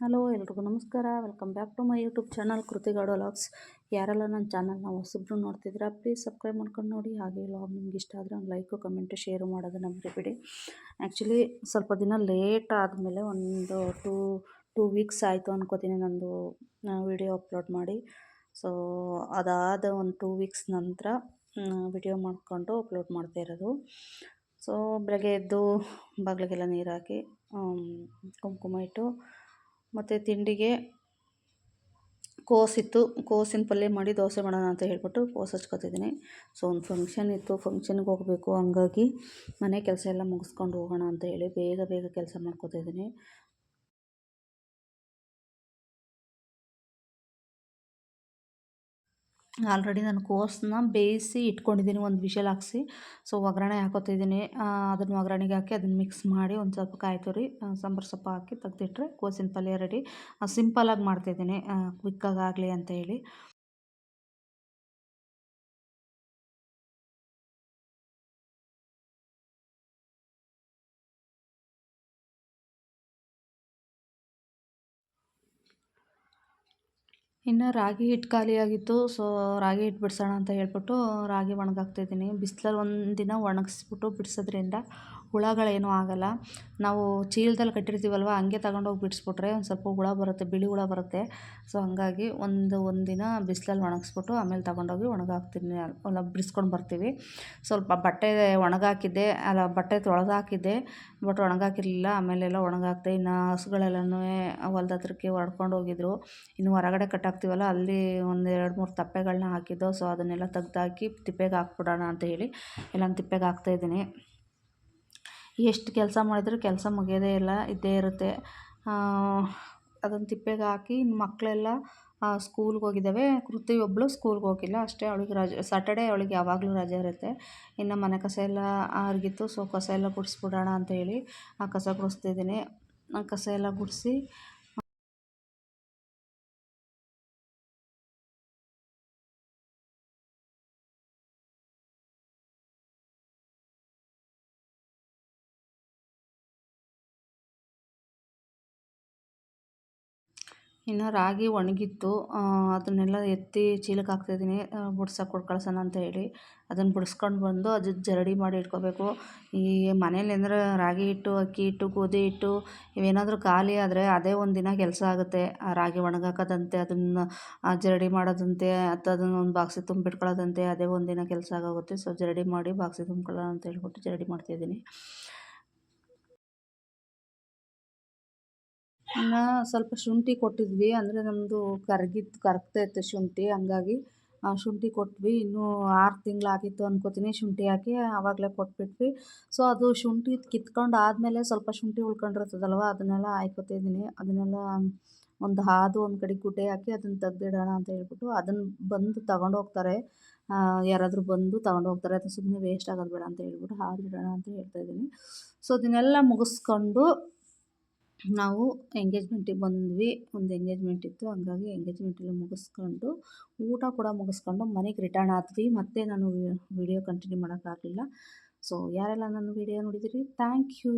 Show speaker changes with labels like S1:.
S1: Hello ಎಲ್ರಿಗೂ ನಮಸ್ಕಾರ. Welcome back to my YouTube channel ಕೃತಿಗಾಡು logs ಯಾರೆಲ್ಲ ನನ್ನ ಚಾನಲ್ನ ಹೊಸಬ್ರು ನೋಡ್ತಿದ್ದೀರಾ ಪ್ಲೀಸ್ ಸಬ್ಸ್ಕ್ರೈಬ್ ಮಾಡ್ಕೊಂಡು ನೋಡಿ. ಹಾಗೆ ಲಾಗ್ ನಿಮ್ಗೆ ಇಷ್ಟ ಆದರೆ ಒಂದು ಲೈಕು ಕಮೆಂಟು ಶೇರು ಮಾಡೋದನ್ನು ಮರಿಬೇಡಿ. ಆ್ಯಕ್ಚುಲಿ ಸ್ವಲ್ಪ ದಿನ ಲೇಟ್ ಆದಮೇಲೆ ಒಂದು ಟೂ ಟೂ ವೀಕ್ಸ್ ಆಯಿತು ಅನ್ಕೋತೀನಿ ನಂದು ವಿಡಿಯೋ ಅಪ್ಲೋಡ್ ಮಾಡಿ. ಸೊ ಅದಾದ ಒಂದು ಟೂ ವೀಕ್ಸ್ ನಂತರ ವಿಡಿಯೋ ಮಾಡಿಕೊಂಡು ಅಪ್ಲೋಡ್ ಮಾಡ್ತಾ ಇರೋದು. ಸೊ ಬೆಳಗ್ಗೆ ಎದ್ದು ಬಾಗಿಲಿಗೆಲ್ಲ ನೀರು ಹಾಕಿ ಕುಂಕುಮ ಇಟ್ಟು, ಮತ್ತು ತಿಂಡಿಗೆ ಕೋಸಿತ್ತು. ಕೋಸಿನ ಪಲ್ಯ ಮಾಡಿ ದೋಸೆ ಮಾಡೋಣ ಅಂತ ಹೇಳ್ಬಿಟ್ಟು ಕೋಸು ಹಚ್ಕೊತಿದ್ದೀನಿ. ಸೊ ಒಂದು ಫಂಕ್ಷನ್ ಇತ್ತು. ಫಂಕ್ಷನ್ಗೆ ಹೋಗಬೇಕು. ಹಂಗಾಗಿ ಮನೆ ಕೆಲಸ ಎಲ್ಲ ಮುಗಿಸ್ಕೊಂಡು ಹೋಗೋಣ ಅಂತ ಹೇಳಿ ಬೇಗ ಬೇಗ ಕೆಲಸ ಮಾಡ್ಕೊತಿದ್ದೀನಿ. ಆಲ್ರೆಡಿ ನಾನು ಕೋಸನ್ನ ಬೇಯಿಸಿ ಇಟ್ಕೊಂಡಿದ್ದೀನಿ ಒಂದು ವಿಷಲ್ ಹಾಕ್ಸಿ. ಸೊ, ಒಗ್ಗರಣೆ ಹಾಕೋತಿದ್ದೀನಿ. ಅದನ್ನು ಒಗ್ಗರಣೆಗೆ ಹಾಕಿ ಅದನ್ನು ಮಿಕ್ಸ್ ಮಾಡಿ ಒಂದು ಸ್ವಲ್ಪ ಕಾಯಿ ತುರಿ ಸಾಂಬಾರು ಸೊಪ್ಪು ಹಾಕಿ ತೆಗೆದಿಟ್ರೆ ಕೋಸಿನ ಪಲ್ಯ ರೆಡಿ. ಸಿಂಪಲಾಗಿ ಮಾಡ್ತಿದ್ದೀನಿ ಕ್ವಿಕ್ಕಾಗಿ ಆಗಲಿ ಅಂತ ಹೇಳಿ. ಇನ್ನು ರಾಗಿ ಹಿಟ್ಟು ಖಾಲಿಯಾಗಿತ್ತು ಸೊ ರಾಗಿ ಹಿಟ್ಟು ಬಿಡ್ಸೋಣ ಅಂತ ಹೇಳ್ಬಿಟ್ಟು ರಾಗಿ ಒಣಗಾಕ್ತಿದ್ದೀನಿ ಬಿಸ್ಲಲ್ಲಿ ಒಂದು ದಿನ ಒಣಗಿಸ್ಬಿಟ್ಟು ಬಿಡಿಸೋದ್ರಿಂದ ಹುಳಗಳೇನೂ ಆಗೋಲ್ಲ. ನಾವು ಚೀಲದಲ್ಲಿ ಕಟ್ಟಿರ್ತೀವಲ್ವ, ಹಂಗೆ ತಗೊಂಡೋಗಿ ಬಿಡಿಸ್ಬಿಟ್ರೆ ಒಂದು ಸ್ವಲ್ಪ ಹುಳ ಬರುತ್ತೆ, ಬಿಳಿ ಹುಳ ಬರುತ್ತೆ. ಸೊ ಹಂಗಾಗಿ ಒಂದು, ಒಂದಿನ ದಿನ ಬಿಸಿಲಲ್ಲಿ ಒಣಗಿಸ್ಬಿಟ್ಟು ಆಮೇಲೆ ತಗೊಂಡೋಗಿ ಒಣಗಾಕ್ತೀನಿ. ಅಲ್ಲ, ಬಿಡಿಸ್ಕೊಂಡು ಬರ್ತೀವಿ. ಸ್ವಲ್ಪ ಬಟ್ಟೆ ಒಣಗಾಕಿದ್ದೆ, ಅಲ್ಲ, ಬಟ್ಟೆ ತೊಳೆದಾಕಿದ್ದೆ, ಬಟ್ ಒಣಗಾಕಿರಲಿಲ್ಲ. ಆಮೇಲೆಲ್ಲ ಒಣಗಾಕ್ತೆ ಇನ್ನು ಹಸುಗಳೆಲ್ಲನೂ ಹೊಲ್ದ ಹತ್ರಕ್ಕೆ ಹೊಡ್ಕೊಂಡು ಹೋಗಿದ್ರು. ಇನ್ನು ಹೊರಗಡೆ ಕಟ್ಟಾಕ್ತೀವಲ್ಲ, ಅಲ್ಲಿ ಒಂದು ಎರಡು, ಮೂರು ತಪ್ಪೆಗಳನ್ನ ಹಾಕಿದ್ದೋ, ಸೊ ಅದನ್ನೆಲ್ಲ ತೆಗ್ದಾಕಿ ತಿಪ್ಪೆಗೆ ಹಾಕ್ಬಿಡೋಣ ಅಂತ ಹೇಳಿ ಎಲ್ಲ ತಿಪ್ಪೆಗೆ ಹಾಕ್ತಾಯಿದ್ದೀನಿ ಎಷ್ಟು ಕೆಲಸ ಮಾಡಿದರೂ ಕೆಲಸ ಮುಗಿಯೋದೇ ಇಲ್ಲ, ಇದ್ದೇ ಇರುತ್ತೆ. ಅದನ್ನು ತಿಪ್ಪೆಗೆ ಹಾಕಿ ಇನ್ನು ಮಕ್ಕಳೆಲ್ಲ ಸ್ಕೂಲ್ಗೆ ಹೋಗಿದ್ದಾವೆ. ಕೃತಿ ಒಬ್ಬಳು ಸ್ಕೂಲ್ಗೆ ಹೋಗಿಲ್ಲ, ಅಷ್ಟೇ ಅವಳಿಗೆ ರಜೆ ಸಾಟರ್ಡೇ ಅವಳಿಗೆ ಯಾವಾಗಲೂ ರಜೆ ಇರುತ್ತೆ. ಇನ್ನು ಮನೆ ಕಸ ಎಲ್ಲ ಅರ್ಗಿತ್ತು ಸೊ ಕಸ ಎಲ್ಲ ಗುಡಿಸ್ಬಿಡೋಣ ಅಂತ ಹೇಳಿ ಆ ಕಸ ಗುಡಿಸ್ತಿದ್ದೀನಿ. ಆ ಕಸ ಎಲ್ಲ ಗುಡಿಸಿ ಇನ್ನು ರಾಗಿ ಒಣಗಿತ್ತು. ಅದನ್ನೆಲ್ಲ ಎತ್ತಿ ಚೀಲಕ್ಕೆ ಹಾಕ್ತಾಯಿದ್ದೀನಿ ಬುಡ್ಸಕ್ಕೆ ಕೊಟ್ಟು ಕಳ್ಸೋಣ ಅಂತ ಹೇಳಿ. ಅದನ್ನು ಬಿಡಿಸ್ಕೊಂಡು ಬಂದು ಅದು ಜರಡಿ ಮಾಡಿ ಇಟ್ಕೋಬೇಕು. ಈ ಮನೇಲಿ ಅಂದರೆ ರಾಗಿ ಹಿಟ್ಟು, ಅಕ್ಕಿ ಹಿಟ್ಟು, ಗೋಧಿ ಹಿಟ್ಟು ಇವೇನಾದರೂ ಖಾಲಿ ಆದರೆ ಅದೇ ಒಂದು ದಿನ ಕೆಲಸ ಆಗುತ್ತೆ. ಆ, ರಾಗಿ ಒಣಗಾಕೋದಂತೆ, ಅದನ್ನು ಜರಡಿ ಮಾಡೋದಂತೆ ಅಥವಾ ಅದನ್ನು ಒಂದು ಬಾಕ್ಸಿಗೆ ತುಂಬಿಟ್ಕೊಳ್ಳೋದಂತೆ, ಅದೇ ಒಂದು ದಿನ ಕೆಲಸ ಆಗೋಗುತ್ತೆ. ಸೊ ಜರಡಿ ಮಾಡಿ ಬಾಕ್ಸಿಗೆ ತುಂಬ್ಕೊಳ್ಳೋಣ ಅಂತ ಹೇಳ್ಬಿಟ್ಟು ಜರಡಿ ಮಾಡ್ತಾಯಿದ್ದೀನಿ ಇನ್ನು ಸ್ವಲ್ಪ ಶುಂಠಿ ಕೊಟ್ಟಿದ್ವಿ, ಅಂದರೆ ನಮ್ಮದು ಕರಗಿತ್ತು ಕರಗ್ತಾ ಇತ್ತು ಶುಂಠಿ. ಹಂಗಾಗಿ ಶುಂಠಿ ಕೊಟ್ವಿ. ಇನ್ನೂ ಆರು ತಿಂಗಳಾಗಿತ್ತು ಅನ್ಕೋತೀನಿ ಶುಂಠಿ ಹಾಕಿ ಆವಾಗಲೇ ಕೊಟ್ಬಿಟ್ವಿ. ಸೊ ಅದು ಶುಂಠಿ ಕಿತ್ಕೊಂಡು ಆದಮೇಲೆ ಸ್ವಲ್ಪ ಶುಂಠಿ ಉಳ್ಕೊಂಡಿರ್ತದಲ್ವ, ಅದನ್ನೆಲ್ಲ ಹಾಕೋತಿದ್ದೀನಿ ಅದನ್ನೆಲ್ಲ ಒಂದು ಹಾದು, ಒಂದು ಕಡೆ ಗುಡ್ಡೆ ಹಾಕಿ ಅದನ್ನು ತೆಗ್ದಿಡೋಣ ಅಂತ ಹೇಳ್ಬಿಟ್ಟು ಅದನ್ನು ಬಂದು ತಗೊಂಡು ಹೋಗ್ತಾರೆ. ಯಾರಾದರೂ ಬಂದು ತಗೊಂಡು ಹೋಗ್ತಾರೆ. ಅದು ಸುಮ್ಮನೆ ವೇಸ್ಟ್ ಆಗೋದು ಬೇಡ ಅಂತ ಹೇಳ್ಬಿಟ್ಟು ಹಾದು ಬಿಡೋಣ ಅಂತ ಹೇಳ್ತಾ ಇದ್ದೀನಿ. ಸೊ ಅದನ್ನೆಲ್ಲ ಮುಗಿಸ್ಕೊಂಡು ನಾವು ಎಂಗೇಜ್ಮೆಂಟಿಗೆ ಬಂದ್ವಿ, ಒಂದು ಎಂಗೇಜ್ಮೆಂಟ್ ಇತ್ತು. ಹಂಗಾಗಿ ಎಂಗೇಜ್ಮೆಂಟೆಲ್ಲ ಮುಗಿಸ್ಕೊಂಡು, ಊಟ ಕೂಡ ಮುಗಿಸ್ಕೊಂಡು ಮನೆಗೆ ರಿಟರ್ನ್ ಆದ್ವಿ. ಮತ್ತೆ ನಾನು ವಿಡಿಯೋ ಕಂಟಿನ್ಯೂ ಮಾಡೋಕ್ಕಾಗಲಿಲ್ಲ. ಸೊ ಯಾರೆಲ್ಲ ನನ್ನ ವಿಡಿಯೋ ನೋಡಿದಿರಿ? Thank you